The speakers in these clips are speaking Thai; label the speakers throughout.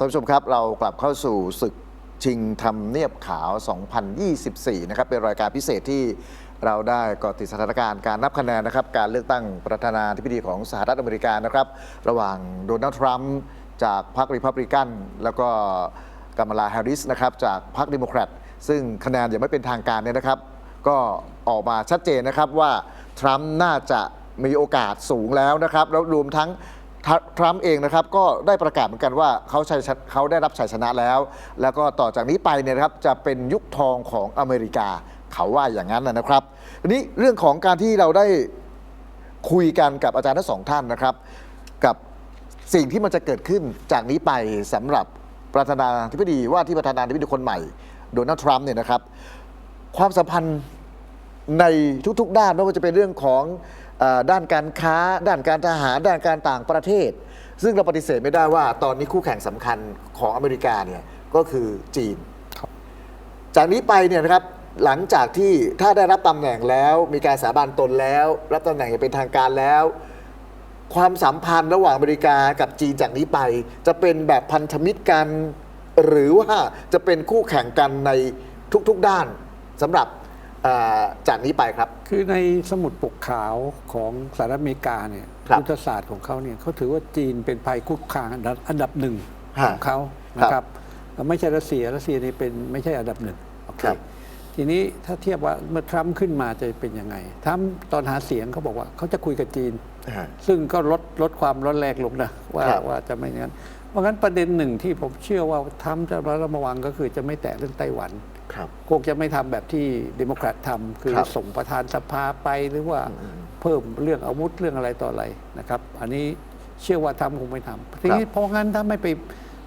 Speaker 1: ท่านผู้ชมครับ เรากลับเข้าสู่ศึกชิงทำเนียบขาว 2024 นะครับ เป็นรายการพิเศษที่เราได้เกาะติดสถานการณ์การนับคะแนนนะครับ การเลือกตั้งประธานาธิบดีของสหรัฐอเมริกานะครับ ระหว่างโดนัลด์ทรัมป์จากพรรครีพับลิกัน แล้วก็กามลาแฮร์ริสนะครับจากพรรคเดโมแครตซึ่งคะแนนยังไม่เป็นทางการเนี่ยนะครับ ก็ออกมาชัดเจนนะครับว่าทรัมป์น่าจะมีโอกาสสูงแล้วนะครับ แล้วรวมทั้ง ทรัมป์เองนะครับก็ได้ประกาศเหมือนกันว่าเขาชัยชนะเขาได้รับชัยชนะแล้ว แล้วก็ต่อจากนี้ไปเนี่ยนะครับจะเป็นยุคทองของอเมริกาเขาว่าอย่างนั้นนะครับทีนี้เรื่องของการที่เราได้คุยกันกับอาจารย์ทั้งสองท่านนะครับ กับสิ่งที่มันจะเกิดขึ้นจากนี้ไปสำหรับประธานาธิบดีว่าที่ประธานาธิบดีคนใหม่โดนัลด์ทรัมป์เนี่ยนะครับ ความสัมพันธ์ในทุกๆ ด้านไม่ว่าจะเป็นเรื่องของ ด้านการค้า ด้านการทหาร ด้านการต่างประเทศ ซึ่งเราปฏิเสธไม่ได้ว่าตอนนี้คู่แข่งสำคัญของอเมริกาเนี่ยก็คือจีน
Speaker 2: ครับ
Speaker 1: จากนี้ไปเนี่ยนะครับหลังจากที่ถ้าได้รับตำแหน่งแล้วมีการสาบานตนแล้ว รับตำแหน่งอย่างเป็นทางการแล้ว ความสัมพันธ์ระหว่างอเมริกากับจีนจากนี้ไป จะเป็นแบบพันธมิตรกัน หรือว่าจะเป็นคู่แข่งกันในทุกๆด้านสำหรับเอ่อ จากนี้ไปครับ
Speaker 2: คือในสมุดปกขาวของสหรัฐอเมริกาเนี่ย
Speaker 1: ครับ
Speaker 2: ยุทธศาสตร์ของเขาเนี่ยเขาถือว่าจีนเป็นภัยคุกคามอันดับอันดับหนึ่ง
Speaker 1: ฮะ
Speaker 2: ของเขา
Speaker 1: ครั
Speaker 2: นะ
Speaker 1: บ
Speaker 2: ครับไม่ใช่รัสเซียรัสเซียนี่เป็นไม่ใช่อันดับหนึ่งโอเค
Speaker 1: ครับ
Speaker 2: ทีนี้ถ้าเทียบว่าเมื่อทรัมป์ขึ้นมาจะเป็นยังไงทรัมป์ตอนหาเสียงเขาบอกว่าเขาจะคุยกับจีน
Speaker 1: อ่า
Speaker 2: ซึ่งก็ลดลดความร้อนแรงลงนะว่า
Speaker 1: ครับ
Speaker 2: ว่าจะไม่อย่างนั้น เพราะงั้นประเด็นหนึ่งที่ผมเชื่อว่าทรัมป์จะระวังก็คือจะไม่แตะเรื่องไต้หวัน
Speaker 1: ครับ
Speaker 2: คงจะไม่ทำแบบที่เดโมแครตทำคือ
Speaker 1: ครับ
Speaker 2: ส่งประธานสภาไปหรือว่าเพิ่มเรื่องอาวุธเรื่องอะไรต่ออะไรนะครับ อันนี้เชื่อว่าทำคงไม่ทำทีนี้เพราะงั้นถ้าไม่ไป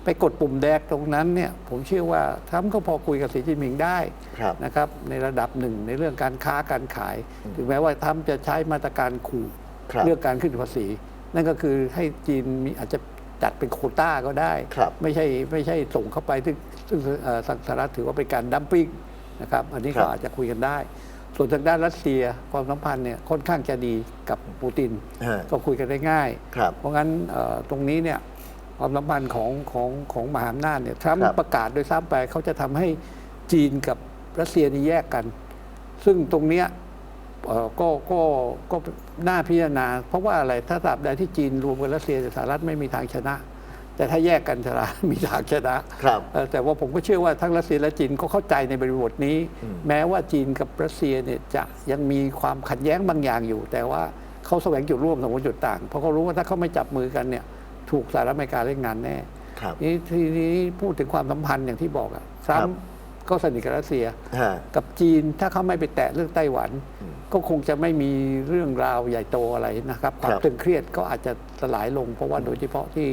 Speaker 2: ไปกดปุ่มแดกตรงนั้นเนี่ยผมเชื่อว่าทำก็พอคุยกับสีจิ้นผิงได้
Speaker 1: ครับ
Speaker 2: นะครับในระดับหนึ่งในเรื่องการค้าการขาย ถึงแม้ว่าทำจะใช้มาตรการขู่
Speaker 1: ครับ
Speaker 2: เรื่องการขึ้นภาษี นั่นก็คือให้จีนมีอาจจะ จัดเป็นโควต้าก็ได้
Speaker 1: ครับ
Speaker 2: ไม่ใช่ไม่ใช่ส่งเข้าไปซึ่งซึ่งเอ่อสหรัฐถือว่าเป็นการดัมปิ้งนะครับอันนี้
Speaker 1: ครั
Speaker 2: ก็
Speaker 1: บ
Speaker 2: อาจจะคุยกันได้ ส่วนทางด้านรัสเซียความสัมพันธ์เนี่ยค่อนข้างจะดีกับปูติน
Speaker 1: ฮะ
Speaker 2: ก็คุยกันได้ง่าย
Speaker 1: ครับ
Speaker 2: เพราะงั้นเอ่อตรงนี้เนี่ยความสัมพันธ์ของของของมหาอำนาจเนี่ยทรัมป์
Speaker 1: ครับ
Speaker 2: ประกาศโดยซ้ำไปเขาจะทำให้จีนกับรัสเซียนี่แยกกัน ซึ่งตรงเนี้ยเอ่อ ก็ก็ก็น่าพิจารณา เพราะว่าอะไรถ้าตราบใดที่จีนรวมกับรัสเซียสหรัฐไม่มีทางชนะ แต่ถ้าแยกกันสหรัฐมีทางชนะครับเอ่อแต่ว่าผมก็เชื่อว่าทั้งรัสเซียและจีนก็เข้าใจในบริบทนี้ แม้ว่าจีนกับรัสเซียเนี่ยจะยังมีความขัดแย้งบางอย่างอยู่ แต่ว่าเขาแสวงจุดร่วมสมมติจุดต่าง เพราะเขารู้ว่าถ้าเขาไม่จับมือกันเนี่ยถูกสหรัฐอเมริกาเล่นงานแน่
Speaker 1: ครับ
Speaker 2: นี่ทีนี้พูดถึงความสัมพันธ์อย่างที่บอกอะทรัมป์ ก็สนิทกับรัสเซีย
Speaker 1: ฮะ
Speaker 2: กับจีนถ้าเขาไม่ไปแตะเรื่องไต้หวัน ก็คงจะไม่มีเรื่องราวใหญ่โตอะไรนะครับความ
Speaker 1: ครับ
Speaker 2: ตึงเครียดก็อาจจะสลายลง เพราะว่าโดยเฉพาะที่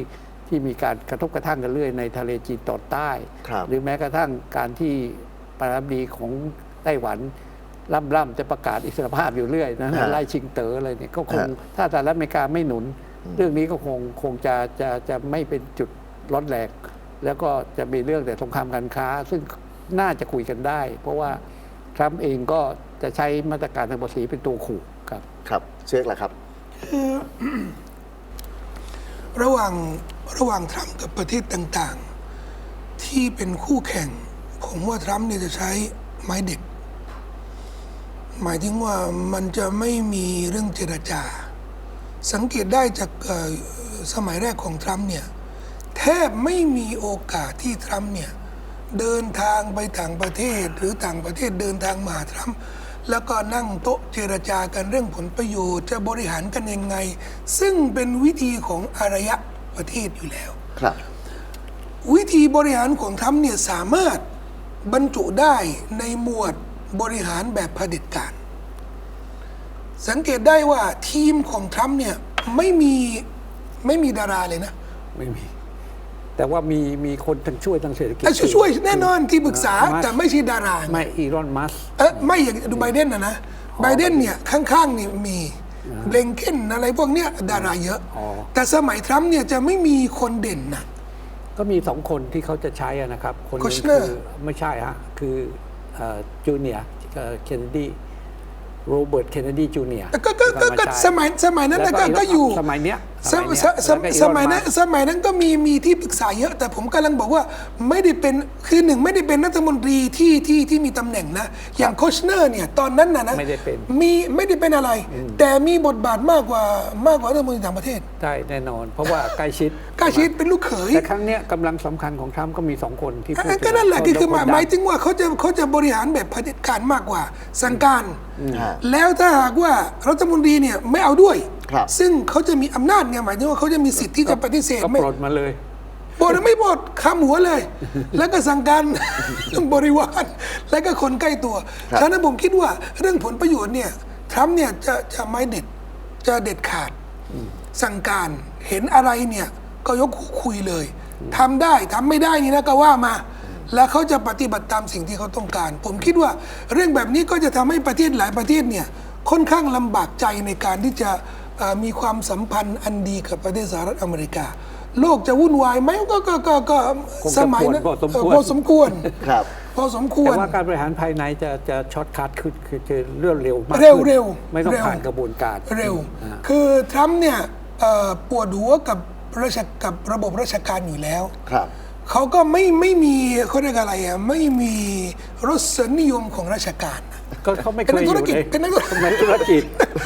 Speaker 2: ที่มีการกระทบกระทั่งกันเรื่อยในทะเลจีนตอนใต้
Speaker 1: ครับ
Speaker 2: หรือแม้กระทั่งการที่ประธานาธิบดีของไต้หวันล่ำล่ำๆจะประกาศอิสรภาพอยู่เรื่อยนะ
Speaker 1: ฮะ
Speaker 2: ไล่ชิงเต๋ออะไรเนี่ยก็คง
Speaker 1: ฮะ
Speaker 2: ถ้าสหรัฐอเมริกาไม่หนุน เรื่องนี้ก็คงคงจะจะจะไม่เป็นจุดร้อนแรงแล้วก็จะมีเรื่องแต่สงครามการค้า ซึ่ง น่าจะคุยกันได้ เพราะว่าทรัมป์เองก็จะใช้มาตรการทางภาษีเป็นตัวขู่ครับ
Speaker 1: ครับ เช็คแหละครับ
Speaker 3: ระหว่างระหว่างทรัมป์กับประเทศต่างๆ ที่เป็นคู่แข่ง ผมว่าทรัมป์เนี่ยจะใช้ไม้เด็ดหมายถึงว่ามันจะไม่มีเรื่องเจรจา สังเกตได้จากเอ่อสมัยแรกของทรัมป์เนี่ย แทบไม่มีโอกาสที่ทรัมป์เนี่ย เดินทางไปต่างประเทศ หรือต่างประเทศเดินทางมาหาทรัมป์แล้วก็นั่งโต๊ะเจรจากันเรื่องผลประโยชน์ จะบริหารกันยังไง ซึ่งเป็นวิธีของอารยะประเทศอยู่แล้ว
Speaker 1: ครับ
Speaker 3: วิธีบริหารของทรัมป์เนี่ยสามารถบรรจุได้ในหมวดบริหารแบบเผด็จการ สังเกตได้ว่าทีมของทรัมป์เนี่ยไม่มีไม่มีดาราเลยนะ
Speaker 2: ไม่มี แต่ว่ามีมีคนทั้งช่วยทางเศรษฐกิจ
Speaker 3: อะช่วยช่วยแน่นอนที่ปรึกษา
Speaker 2: มัส
Speaker 3: แต่ไม่ใช่ดารา
Speaker 2: ไม่อีรอนมัส
Speaker 3: เออไม่อย่างดูไบเดนนะนะไบเดนเนี่ยข้างๆนี่มีเบลงเคนอะไรพวกเนี้ยดาราเยอะ
Speaker 2: อ๋อ
Speaker 3: แต่สมัยทรัมป์เนี่ยจะไม่มีคนเด่นนะ
Speaker 2: ก็มีสองคนที่เขาจะใช้อะนะครับ คนหนึง
Speaker 3: Kushner
Speaker 2: คือไม่ใช่ฮะ คือจูเนียร์เคนเนดีโรเบิร์ตเคนเนดีจูเนียร์
Speaker 3: ก็ก็ก็ก็สมัยสมัยนั้นน่ะก็ก็อยู่
Speaker 2: สมัยเนี้ย
Speaker 3: ส
Speaker 2: มัยเนี้ย
Speaker 3: สมสม
Speaker 2: แล้วก็
Speaker 3: สมัยนั้น
Speaker 2: อีลอ
Speaker 3: สมัยนั้นก็มีมีที่ปรึกษาเยอะ แต่ผมกำลังบอกว่าไม่ได้เป็นคือหนึ่งไม่ได้เป็นรัฐมนตรีที่ที่ที่มีตำแหน่งนะ อย่างโคชเนอร์เนี่ยตอนนั้นนะนะ
Speaker 2: ไม่ได้เป็น
Speaker 3: มีไม่ได้เป็นอะไร แต่มีบทบาทมากกว่ามากกว่ารัฐมนตรีต่างประเทศ
Speaker 2: ใช่แน่นอน เพราะว่าใกล้ชิด
Speaker 3: ใกล้ชิดเป็นลูกเขย
Speaker 2: แต่ครั้งเนี้ยกำลังสำคัญของทรัมป์ก็มีสองคนที่พูด
Speaker 3: อะ
Speaker 2: ถึง
Speaker 3: ก็นั่นแหละคือคือหมาย
Speaker 2: นดัง
Speaker 3: หมายถึงว่าเขาจะเขาจะบริหารแบบเผด็จการมากกว่าสั่งการ
Speaker 1: ฮะ
Speaker 3: แล้วถ้าหากว่ารัฐมนตรีเนี่ยไม่เอาด้วย
Speaker 1: ครับ
Speaker 3: ซึ่งเขาจะมีอำนาจไงหมายถึงว่าเขาจะมีสิทธิ์ที่จะปฏิเสธ
Speaker 2: ก็
Speaker 3: ไม่
Speaker 2: ปลดมาเลย
Speaker 3: บทไม่บทคำหัวเลย แล้วก็สั่งการบริวารแล้วก็คนใกล้ตัว
Speaker 1: ครับ
Speaker 3: ฉะนั้นผมคิดว่าเรื่องผลประโยชน์เนี่ยทรัมป์เนี่ยจะจะไม่เด็ดจะเด็ดขาดสั่งการเห็นอะไรเนี่ยก็ยกหูคุยเลยทำได้ทำไม่ได้นี่นะก็ว่ามา แล้วเขาจะปฏิบัติตามสิ่งที่เขาต้องการ ผมคิดว่าเรื่องแบบนี้ก็จะทำให้ประเทศหลายประเทศเนี่ยค่อนข้างลำบากใจในการที่จะเอ่อ มีความสัมพันธ์อันดีกับประเทศสหรัฐอเมริกา โลกจะวุ่นวายไหมก็ก็ก็ก็
Speaker 2: คงจะ
Speaker 3: สมัยนั้น
Speaker 2: พอสมควร
Speaker 3: เออพอสมควร
Speaker 1: ครับ
Speaker 3: พอสมควร
Speaker 2: แต่ว่าการบริหารภายในจะจะช็อตคัทขึ้นคือจะเรื่องเร็วมาก
Speaker 3: เร็ว
Speaker 2: ขึ้น
Speaker 3: เร็ว
Speaker 2: ไม่ต้อง
Speaker 3: เร็ว
Speaker 2: ผ่านกระบวนการ
Speaker 3: เร็ว
Speaker 2: อ่า
Speaker 3: คือทรัมป์เนี่ยเอ่อปวดหัวกับราชกับระบบราชการอยู่แล้ว
Speaker 1: ครับ
Speaker 3: เขาก็ไม่ไม่มีเขาเรียกอะไรอะไม่มีรสนิยมของราชการนะ
Speaker 2: ก็เขาไม่เคย
Speaker 3: เป็นนักธุรกิจ
Speaker 2: อยู่ใน
Speaker 3: เป็นนักธุรกิจ
Speaker 2: เป็นนักธุรกิจ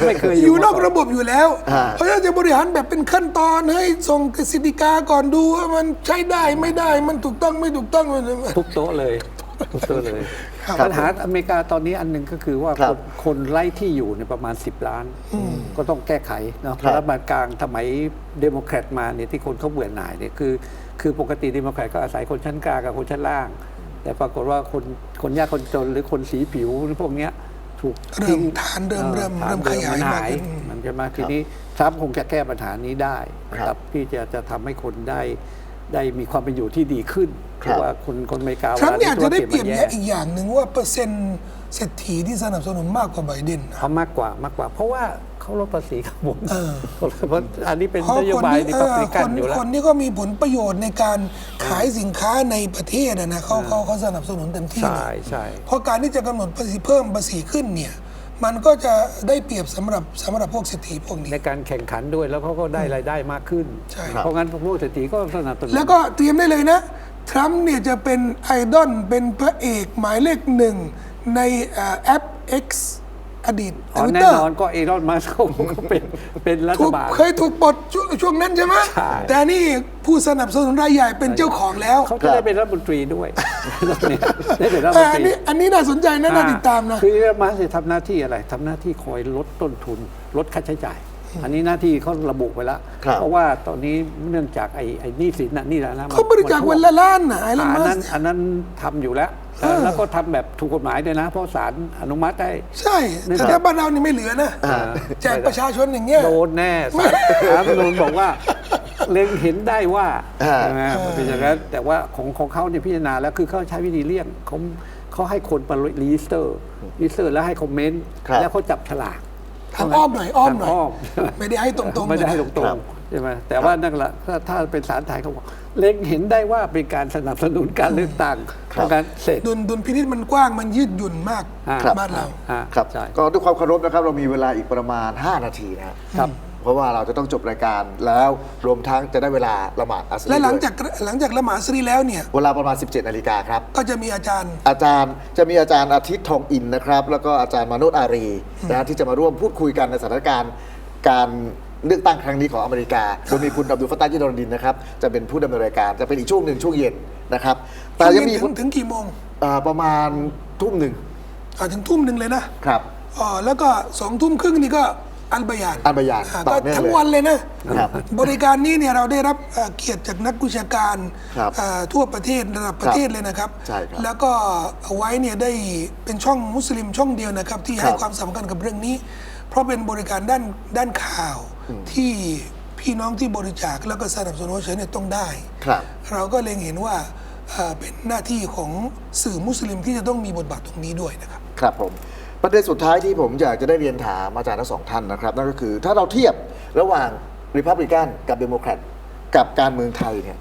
Speaker 2: ไม่เคยอ
Speaker 3: อยู่ยู่นอก
Speaker 2: มา
Speaker 3: ระบบอยู่แล้ว
Speaker 1: อ่า
Speaker 3: เพราะฉะนั้นจะบริหารแบบเป็นขั้นตอนให้ส่งกฤษฎีกาก่อนดูว่ามันใช้ได้ไม่ได้มันถูกต้องไม่ถูกต้องมัน
Speaker 2: ทุกโต๊ะเลยทุกโต๊ะเลย
Speaker 3: ครับ
Speaker 2: ปัญหาอเมริกาตอนนี้อันหนึ่งก็คือว่า
Speaker 1: ครั
Speaker 2: ค
Speaker 1: บ
Speaker 2: นคนไล่ที่อยู่เนี่ยประมาณ 10 ล้าน ก็ต้องแก้ไขเนาะ
Speaker 1: ครับ
Speaker 2: รัฐบาลกลางสมัยเดโมแครตมาเนี่ยที่คนเขาเบื่อหน่ายเนี่ยคือ คือปกติเดโมแครตก็อาศัยคนชั้นกลางกับคนชั้นล่าง แต่ปรากฏว่าคนคนยากคนจนหรือคนสีผิวหรือพวกเนี้ยถูก
Speaker 3: เริ่ม
Speaker 2: ทิ้ง
Speaker 3: ฐานเริ่มเริ่ม
Speaker 2: ฐน
Speaker 3: เริ่มขยาย
Speaker 2: น
Speaker 3: มาก
Speaker 2: หาย
Speaker 3: ขึ้น
Speaker 2: มันจะมาทีนี้ทรัมป์คงจะแก้ปัญหานี้ได้นะค
Speaker 1: ครั
Speaker 2: รั
Speaker 1: บบ
Speaker 2: ที่จะจะทำให้คนได้ได้มีความเป็นอยู่ที่ดีขึ้นเพ
Speaker 1: ครับ
Speaker 2: ราะว่าคนคนอเมริกา
Speaker 3: ทรัมป์เนี่ย
Speaker 2: วล
Speaker 3: จะได้
Speaker 2: ธุ
Speaker 3: เปรียบ
Speaker 2: มัน
Speaker 3: เยอะอีกอย่างหนึ่งว่าเปอร์เซ็นต์เศรษฐีที่สนับสนุนมากกว่าไบเดนนะ
Speaker 2: เขามากกว่ามากกว่า เพราะว่า เขาลดภาษีครับผม
Speaker 3: เออ
Speaker 2: เพราะอันนี้เป็น
Speaker 3: เพราะ
Speaker 2: นโย
Speaker 3: คน
Speaker 2: บาย
Speaker 3: ที่
Speaker 2: ที่
Speaker 3: เอ
Speaker 2: พับ
Speaker 3: อ
Speaker 2: ลิ
Speaker 3: ค
Speaker 2: กัน
Speaker 3: น
Speaker 2: อยู่แล้ว
Speaker 3: คนที่ก็มีผลประโยชน์ในการขายสินค้าในประเทศอะนะเขาเขาเขาสนับสนุนเต็มที่
Speaker 2: ใช่
Speaker 3: นะ
Speaker 2: ใช่
Speaker 3: เพราะการที่จะกำหนดภาษีเพิ่มภาษีขึ้นเนี่ยมันก็จะได้เปรียบสำหรับสำหรับพวกเศรษฐีพวกนี้
Speaker 2: ในการแข่งขันด้วยแล้วเขาก็ได้รายได้มากขึ้น
Speaker 3: ใช่
Speaker 2: เพราะงั้นพวกเศรษฐีก็สนับสนุน
Speaker 3: แล้วก็เตรียมได้เลยนะทรัมป์เนี่ยจะเป็นไอดอลเป็นพระเอกหมายเลขหนึ่งในเอ่อแอป X อดีต
Speaker 2: อ๋อ
Speaker 3: ทวิต
Speaker 2: แน่
Speaker 3: เตอร์
Speaker 2: นอนก็เอรอนมัสก์เขาก็เป็นเป็นรัฐ
Speaker 3: ถูก
Speaker 2: บาล
Speaker 3: เคยถูกปลดช่วงช่วงนั้นใช่ไหม
Speaker 2: ใช่
Speaker 3: แต่นี่ผู้สนับสนุนรายใหญ่เป็นเจ้าของแล้ว
Speaker 2: เขาจะได้เป็นรัฐมนตรีด้วยเนี่ยได้เป็นรัฐม
Speaker 3: เอนออัน
Speaker 2: ตรี
Speaker 3: นี้อันนี้น่าสนใจนะน่าติดตามนะ
Speaker 2: คือเอรอนมัสก์จะทำหน้าที่อะไรทำหน้าที่คอยลดต้นทุน ลดค่าใช้จ่าย อันนี้หน้าที่เขาระบุไว้แล้ว
Speaker 1: ครับ
Speaker 2: เพราะว่าตอนนี้เนื่องจากไอ้ไอ้หนี้สินน่ะหนี่แล้วนะมัน
Speaker 3: เขาบริจาค
Speaker 2: มั
Speaker 3: วัน
Speaker 2: ท่วม
Speaker 3: ละล้านนะไอรอน
Speaker 2: อัน
Speaker 3: มั
Speaker 2: นั้น
Speaker 3: ส
Speaker 2: อันนั้นทำอยู่แล้ว
Speaker 3: เออ
Speaker 2: แล้วก็ทำแบบถูกกฎหมายด้วยนะ เพราะศาลอนุมัติได้
Speaker 3: ใช่
Speaker 2: นี่
Speaker 3: แต่
Speaker 2: ครับ
Speaker 3: ถ้าบ้านเรานี่ไม่เหลือนะ
Speaker 1: อ่า
Speaker 3: แจกประชาชนอย่างเงี้ย
Speaker 2: โดนแน่ศาลศาลรัฐธรรมนูญบอกว่า เล็งเห็นได้ว่า
Speaker 1: อ่า
Speaker 2: ใช่ไหมมันเป็นอย่างนั้นแต่ว่าของของเขาเนี่ยพิจารณาแล้วคือเขาใช้วิธีเลี่ยงเขาเขาให้คนมารีจิสเตอร์รีจิสเตอร์แล้วให้คอมเมนต์
Speaker 1: ครับ
Speaker 2: แล้วเขาจับฉลาก
Speaker 3: ทางอ้อมหน่อยอ้อมหน่อย
Speaker 2: ทางอ้อม
Speaker 3: ไม่ได้ให้ตรงๆ
Speaker 2: ไม่ได้ให้
Speaker 3: เลย
Speaker 2: ต
Speaker 3: นะ
Speaker 2: รง
Speaker 1: ครับ
Speaker 2: ๆใช่ไหมแต่ว่านั่นแหละถ้าถ้าเป็นศาลไทยเขาบอกเล็งเห็นได้ว่าเป็นการสนับสนุนการเลือกตั้งเพราะงั้นเสร็จ
Speaker 3: ดุลดุลพินิษมันกว้างมันยืดหยุ่นมาก
Speaker 2: อ่า
Speaker 3: บ้านเรา
Speaker 2: อ่า
Speaker 1: ครับ
Speaker 2: ใช่
Speaker 1: ก็ด้วยความเคารพนะครับ เรามีเวลาอีกประมาณ 5 นาทีนะครับ
Speaker 2: ครับ
Speaker 1: เพราะว่าเราจะต้องจบรายการแล้วรวมทั้งจะได้เวลาละหมาดอัสรี
Speaker 3: และหลัง
Speaker 1: ด้วย
Speaker 3: จากหลังจากละหมาดอัสรีแล้วเนี่ย
Speaker 1: เวลาประมาณ 17นาฬิกาครับ
Speaker 3: ก็จะมีอาจารย์
Speaker 1: อาจารย์จะมีอาจารย์อาทิตย์ทองอินนะครับ แล้วก็อาจารย์มานุษอารีนะฮะที่จะมาร่วมพูดคุยกันในสถานการณ์การเลือกตั้งครั้งนี้ของอเมริกา โดยมีคุณอับดุลฟัตตายินดรดินนะครับ จะเป็นผู้ดำเนินรายการ จะเป็นอีกช่วงหนึ่งช่วงเย็นนะครับ แต่ยังมี
Speaker 3: ถึงถึงกี่โมง
Speaker 1: อ่าประมาณทุ่มหนึ่ง
Speaker 3: อ่าถึงทุ่มหนึ่งเลยนะครับอ๋อแล้วก็สองทุ่มครึ่งนี่ก็ อัลบายาน
Speaker 1: อัลบายาน
Speaker 3: อ่
Speaker 1: ต่
Speaker 3: ก็
Speaker 1: อเนื่อง
Speaker 3: ทั้ง
Speaker 1: เลย
Speaker 3: วันเลยนะครับบริการนี้เนี่ยเราได้รับเอ่อเกียรติจากนักวิชาการ
Speaker 1: ครับ
Speaker 3: เอ่อทั่วประเทศระดับประเทศเลยนะครับ
Speaker 1: ใช่ครับ
Speaker 3: แล้วก็เอาไว้เนี่ยได้เป็นช่องมุสลิมช่องเดียวนะครับ ที่ให้
Speaker 1: ครับ
Speaker 3: ความสำคัญกับเรื่องนี้ เพราะเป็นบริการด้านด้านข่าวที่พี่น้องที่บริจาคแล้วก็สนับสนุนเฉยเนี่ยต้องได้
Speaker 1: ครับ
Speaker 3: เราก็เล็งเห็นว่าเอ่อเป็นหน้าที่ของสื่อมุสลิมที่จะต้องมีบทบาทตรงนี้ด้วยนะครับ
Speaker 1: ครับผม ประเด็นสุดท้ายที่ผมอยากจะได้เรียนถามอาจารย์ทั้งสองท่านนะครับ นั่นก็คือถ้าเราเทียบระหว่างริพับลิกันกับเดโมแครตกับการเมืองไทยเนี่ย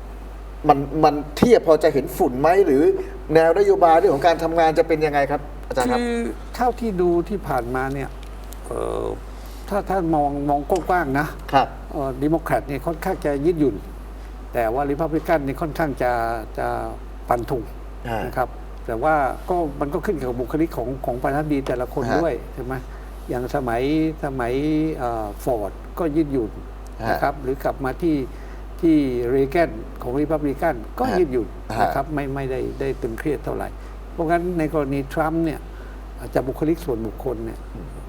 Speaker 1: มันมันเทียบพอจะเห็นฝุ่นไหมหรือแนวนโยบายเรื่องของการทำงานจะเป็นยังไงครับ อาจารย์ครับ
Speaker 2: คือเท่าที่ดูที่ผ่านมาเนี่ยเอ่อถ้าถ้ามองมองกว้างๆนะครับดิโมแครตเนี่ยค่อนข้างจะยืดหยุ่น แต่ว่าริพับลิกันนี่ค่อนข้างจะจะปันถุง
Speaker 1: อ่าน
Speaker 2: นะครับ แต่ว่าก็มันก็ขึ้นกับบุคลิกของของประธานาธิบดีแต่ละคน
Speaker 1: ฮะ
Speaker 2: ด้วยใช่ไหมอย่างสมัยสมัยฟอร์ดก็ยืดหยุ่น
Speaker 1: ฮะ
Speaker 2: นะครับหรือกลับมาที่ที่เรแกนของริพับลิกันก็
Speaker 1: ฮะ
Speaker 2: ยืดหยุ่น
Speaker 1: ฮะ
Speaker 2: นะครับไม่ไม่ได้ได้ตึงเครียดเท่าไหร่ เพราะงั้นในกรณีทรัมป์เนี่ยอาจจะบุคลิกส่วนบุคคลเนี่ย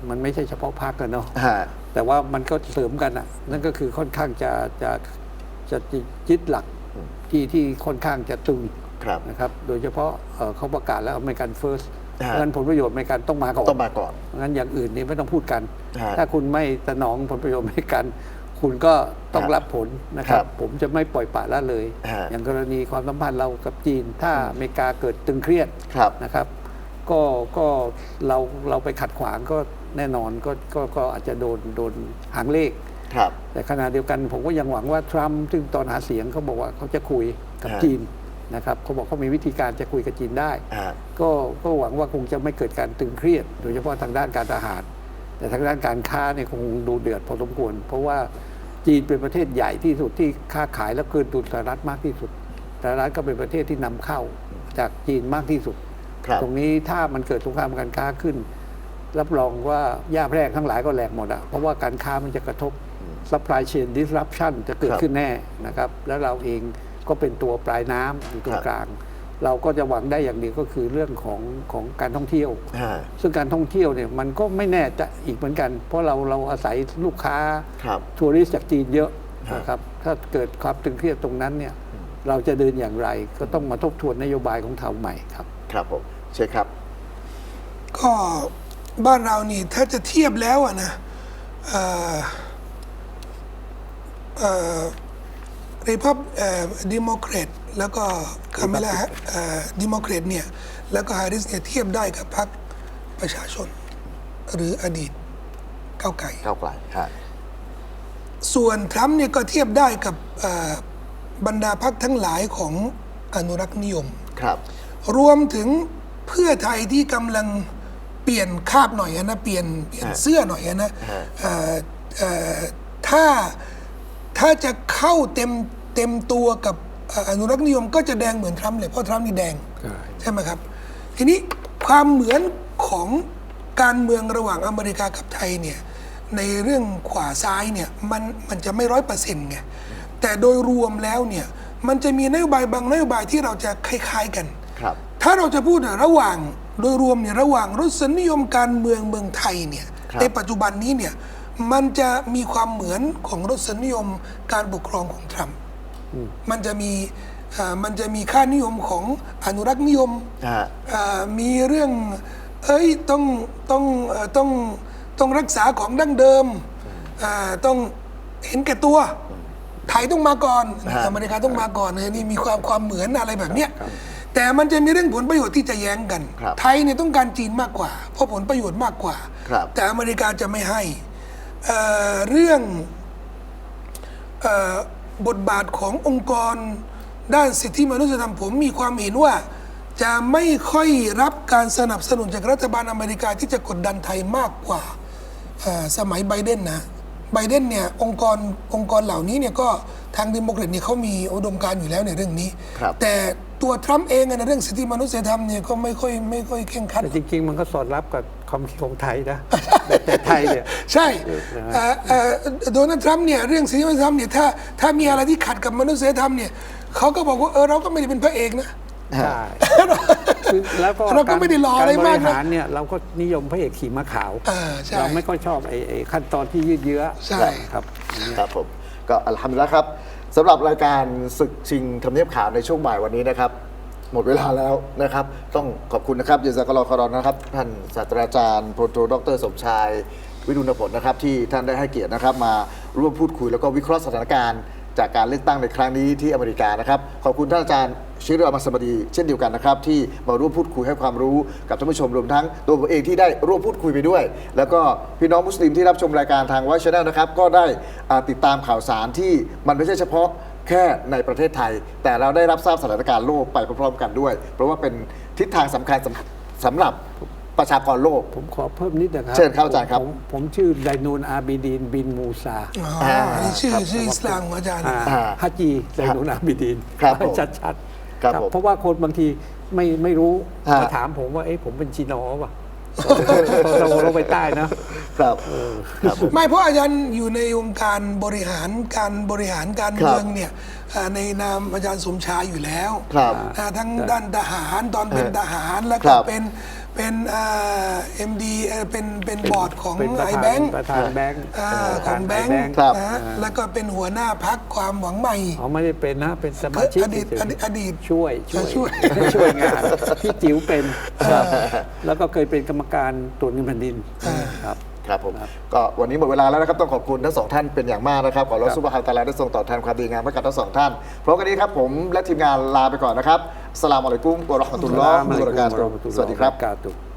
Speaker 2: มันไม่ใช่เฉพาะพรรคกันเนาะ
Speaker 1: ฮะ
Speaker 2: แต่ว่ามันก็เสริมกันอะนั่นก็คือค่อนข้างจะจะจะยึดหลักที่ที่ค่อนข้างจะตึง
Speaker 1: ครับ
Speaker 2: นะครับ โดยเฉพาะเอ่อเขาประกาศแล้วอเมริกันเฟิร์ส
Speaker 1: ฮะ
Speaker 2: งั้นผลประโยชน์อเมริกันต้องมาก่อน
Speaker 1: ต้องมาก่อน
Speaker 2: งั้นอย่างอื่นนี่ไม่ต้องพูดกัน
Speaker 1: ฮะ
Speaker 2: ถ้าคุณไม่สนองผลประโยชน์อเมริกัน คุณก็ต้อง
Speaker 1: ฮะ
Speaker 2: รับผลนะครับ
Speaker 1: ครับ
Speaker 2: ผมจะไม่ปล่อยปละละเลย
Speaker 1: ฮะ
Speaker 2: อย่างกรณีความสัมพันธ์เรากับจีน ถ้าอเมริกาเกิดตึงเครียด
Speaker 1: ครับ
Speaker 2: นะครับ ก็ก็เราเราไปขัดขวางก็แน่นอนก็ก็ก็อาจจะโดนโดนหางเลข
Speaker 1: ครับ
Speaker 2: แต่ขณะเดียวกันผมก็ยังหวังว่าทรัมป์ซึ่งตอนหาเสียงเขาบอกว่าเขาจะคุยกับ
Speaker 1: ฮะ
Speaker 2: จีน นะครับเขาบอกเขามีวิธีการจะคุยกับจีนได้
Speaker 1: ฮะ
Speaker 2: ก็ก็หวังว่าคงจะไม่เกิดการตึงเครียด โดยเฉพาะทางด้านการทหาร แต่ทางด้านการค้าเนี่ยคงดูเดือดพอสมควร เพราะว่าจีนเป็นประเทศใหญ่ที่สุดที่ค้าขายและเกินดุลสหรัฐมากที่สุดสหรัฐก็เป็นประเทศที่นำเข้าจากจีนมากที่สุด
Speaker 1: ครับ
Speaker 2: ตรงนี้ถ้ามันเกิดสงครามการค้าขึ้น รับรองว่าย่าแพรกทั้งหลายก็แหลกหมดอะเพราะว่าการค้ามันจะกระทบ supply chain disruption จะเกิด
Speaker 1: ครับ
Speaker 2: ขึ้นแน่นะครับ แล้วเราเอง ก็เป็นตัวปลายน้ำอยู่ตร
Speaker 1: ครั
Speaker 2: ง
Speaker 1: บ
Speaker 2: กลาง เราก็จะหวังได้อย่างเดียวก็คือเรื่องของของการท่องเที่ยว
Speaker 1: ฮะ
Speaker 2: ซึ่งการท่องเที่ยวเนี่ยมันก็ไม่แน่จะอีกเหมือนกัน เพราะเราเราอาศัยลูกค้า
Speaker 1: ครับ
Speaker 2: ทัวริสต์จากจีนเยอะ
Speaker 1: ครับ
Speaker 2: นะครับถ้าเกิดความตึงเครียดตรงนั้นเนี่ยเราจะเดินอย่างไรก็ต้องมาทบทวนนโยบายของเทาใหม่ครับ
Speaker 1: ครับผมเชิญครับ
Speaker 3: ก็บ้านเรานี่ถ้าจะเทียบแล้วอะนะเอ่อเอ่อ รีพับเอ่อดิโมแครตแล้วก็คาเมล่าเอ่อดิโมแครตเนี่ยแล้วก็ฮาริสเนี่ยเทียบได้กับพรรคประชาชน หรืออดีตก้าวไก่
Speaker 1: ก้าวไกลฮะ
Speaker 3: ส่วนทรัมป์เนี่ยก็เทียบได้กับเอ่อบรรดาพรรคทั้งหลายของอนุรักษ์นิยม
Speaker 1: ครับ
Speaker 3: รวมถึงเพื่อไทยที่กำลังเปลี่ยนคาบหน่อยอะนะเปลี่ยนเปลี่ยน
Speaker 1: ฮะ
Speaker 3: เสื้อหน่อยอะนะ
Speaker 1: ฮะ
Speaker 3: เอ่อเอ่อถ้า ถ้าจะเข้าเต็มเต็มตัวกับเอ่ออนุรักษ์นิยมก็จะแดงเหมือนทรัมป์เลยเพราะทรัมป์นี่แดง
Speaker 2: ใช่
Speaker 3: ใช่ไหมครับ ทีนี้ความเหมือนของการเมืองระหว่างอเมริกากับไทยเนี่ยในเรื่องขวาซ้ายเนี่ยมันมันจะไม่ร้อยเปอร์เซ็นต์ไงแต่โดยรวมแล้วเนี่ยมันจะมีนโยบายบางนโยบายที่เราจะคล้ายๆกัน
Speaker 1: ครับ
Speaker 3: ถ้าเราจะพูดอะระหว่างโดยรวมเนี่ยระหว่างรสนิยมการเมืองเมืองไทยเนี่ย
Speaker 1: ครับ
Speaker 3: ในปัจจุบันนี้เนี่ย มันจะมีความเหมือนของรสนิยมการปกครองของทรัมป์มันจะมีเอ่อมันจะมีค่านิยมของอนุรักษ์นิยม
Speaker 1: ฮะ
Speaker 3: เอ่อมีเรื่อง เอ้ยต้องต้องเอ่อต้องต้องรักษาของดั้งเดิมเอ่อต้องเห็นแก่ตัวไทยต้องมาก่อน
Speaker 1: ฮะ
Speaker 3: อเมริกาต้องมาก่อนเนี่ยนี่มีความความเหมือนอะไรแบบเนี้ยแต่มันจะมีเรื่องผลประโยชน์ที่จะแย้งกัน
Speaker 1: ครับ
Speaker 3: ไทยเนี่ยต้องการจีนมากกว่า เพราะผลประโยชน์มากกว่า
Speaker 1: ครับ
Speaker 3: แต่อเมริกาจะไม่ให้ เอ่อเรื่องเอ่อบทบาทขององค์กรด้านสิทธิมนุษยธรรมผมมีความเห็นว่า จะไม่ค่อยรับการสนับสนุนจากรัฐบาลอเมริกาที่จะกดดันไทยมากกว่าเอ่อสมัยไบเดนนะไบเดนเนี่ยองค์กรองค์กรเหล่านี้เนี่ยก็ทางดิโมแครตเนี่ยเขามีอุดมการณ์อยู่แล้วในเรื่องนี้
Speaker 1: ครับ
Speaker 3: แต่ตัวทรัมป์เองอะในเรื่องสิทธิมนุษยธรรมเนี่ยก็ไม่ค่อยไม่ค่อยเข่งครัด
Speaker 2: แต่จริง ๆ มันก็สอดรับกับ ความคิดของไทยนะแต่ไทยเนี่ย
Speaker 3: ใช่เอ่อเอ่อโดนัลด์ทรัมป์เนี่ยเรื่องสิทธิมนุษยธรรมเนี่ยถ้าถ้ามีอะไรที่ขัดกับมนุษยธรรมเนี่ยเขาก็บอกว่าเออเราก็ไม่ได้เป็นพระเอกนะ
Speaker 2: ใช่คือแล้วก็
Speaker 3: เราก็ไม่ได้รออะไรมากนะ
Speaker 2: บริหารเนี่ยเราก็นิยมพระเอกขี่ม้าขาว
Speaker 3: เออใช่
Speaker 2: เราไม่ค่อยชอบไอ้ไอ้ขั้นตอนที่ยืดเยื้อ
Speaker 3: ใช่
Speaker 2: ครับอย่างเงี้ย
Speaker 1: ครับผมก็อัลฮัมดุลิลละครับสำหรับรายการศึกชิงทำเนียบข่าวในช่วงบ่ายวันนี้นะครับ หมดเวลาแล้วนะครับ ต้องขอบคุณนะครับยาซากลคารอนนะครับ ท่านศาสตราจารย์พลโทดรสมชาย วิรุณผลนะครับ ที่ท่านได้ให้เกียรตินะครับ มาร่วมพูดคุยแล้วก็วิเคราะห์สถานการณ์ จากการเลือกตั้งในครั้งนี้ที่อเมริกานะครับ ขอบคุณท่านอาจารย์ชิรอมัสมดี เช่นเดียวกันนะครับ ที่มาร่วมพูดคุยให้ความรู้กับท่านผู้ชมรวมทั้งตัวผมเองที่ได้ร่วมพูดคุยไปด้วย แล้วก็พี่น้องมุสลิมที่รับชมรายการทางวัชแนลนะครับก็ได้ติดตามข่าวสารที่มันไม่ใช่เฉพาะ แค่ในประเทศไทย แต่เราได้รับทราบสถานการณ์โลกไปพร้อมๆกันด้วย เพราะว่าเป็นทิศทางสำคัญสำสำหรับประชากรโลก
Speaker 2: ผมขอเพิ่มนิดนะครับ
Speaker 1: เชิญครับอาจารย์ครับ
Speaker 2: ผมผมชื่อไดนูนอาบิดีนบินมูซา
Speaker 3: อ๋อ
Speaker 1: อ่า
Speaker 3: อันนี้ชื่อ
Speaker 2: ครับ
Speaker 3: ชื่ออิสลามของอาจารย์
Speaker 2: อ่า
Speaker 1: อ่า
Speaker 2: ฮัจจีไดนูนอาบิดีน
Speaker 1: ครับผม
Speaker 2: ชัดชัดๆ
Speaker 1: ครับผม
Speaker 2: เพราะว่าคนบางทีไม่ไม่รู้
Speaker 1: ฮะ
Speaker 2: มาถามผมว่าเอ๊ะผมเป็นจีโนป่ะ เราลงไปใต้นะ
Speaker 1: ครับครับผม
Speaker 3: ไม่เพราะอาจารย์อยู่ในวงการบริหารการบริหารการ
Speaker 1: ครับ
Speaker 3: เมืองเนี่ยอ่าในนามอาจารย์สมชายอยู่แล้ว
Speaker 1: ครับ
Speaker 3: อ่าทั้งด้านทหารตอนเป็น
Speaker 1: เออ
Speaker 3: ทหารแล้ว
Speaker 1: ค
Speaker 3: ก็
Speaker 1: รับ
Speaker 3: เป็นเป็นเอ็มดีเป็นเป็นบอร์ดของ
Speaker 2: เป็นประ
Speaker 3: ไอ
Speaker 2: ธาน
Speaker 3: แบงค์
Speaker 2: ประธานแบงค์
Speaker 3: อ่า
Speaker 2: ประ
Speaker 3: ข
Speaker 2: ธา
Speaker 3: อนงแบง
Speaker 2: ไอ
Speaker 3: ค์
Speaker 1: ครับ
Speaker 3: นะฮะแล้วก็เป็นหัวหน้าพักความหวังใหม่
Speaker 2: เขาไม่ได้เป็นนะ เป็นสมาชิก
Speaker 3: อดีต
Speaker 2: เฉยๆ
Speaker 3: อดีตอดีต
Speaker 2: ช่วยช่วย
Speaker 3: ช่วย
Speaker 2: ช่วยงานพี่จิ๋วเป็น แล้วก็เคยเป็นกรรมการตรวจเงินแผ่นดินครับ
Speaker 1: ครับผม
Speaker 2: ครับ
Speaker 1: ก็วันนี้หมดเวลาแล้วนะครับต้องขอบคุณทั้งสองท่านเป็นอย่างมากนะครับขอรับ
Speaker 2: ครับ
Speaker 1: ซุปเปอร์ฮาวตาลาได้ทรงตอบแทนความดีงามให้กับทั้งสองท่านเพราะกันนี้ครับผมและทีมงานลาไปก่อนนะครับสลามอะลัยกุมวะเราะห์มะตุลลอฮ์วะบะเราะกาตุฮ์สวัสดีครับ
Speaker 2: กาตุฮ์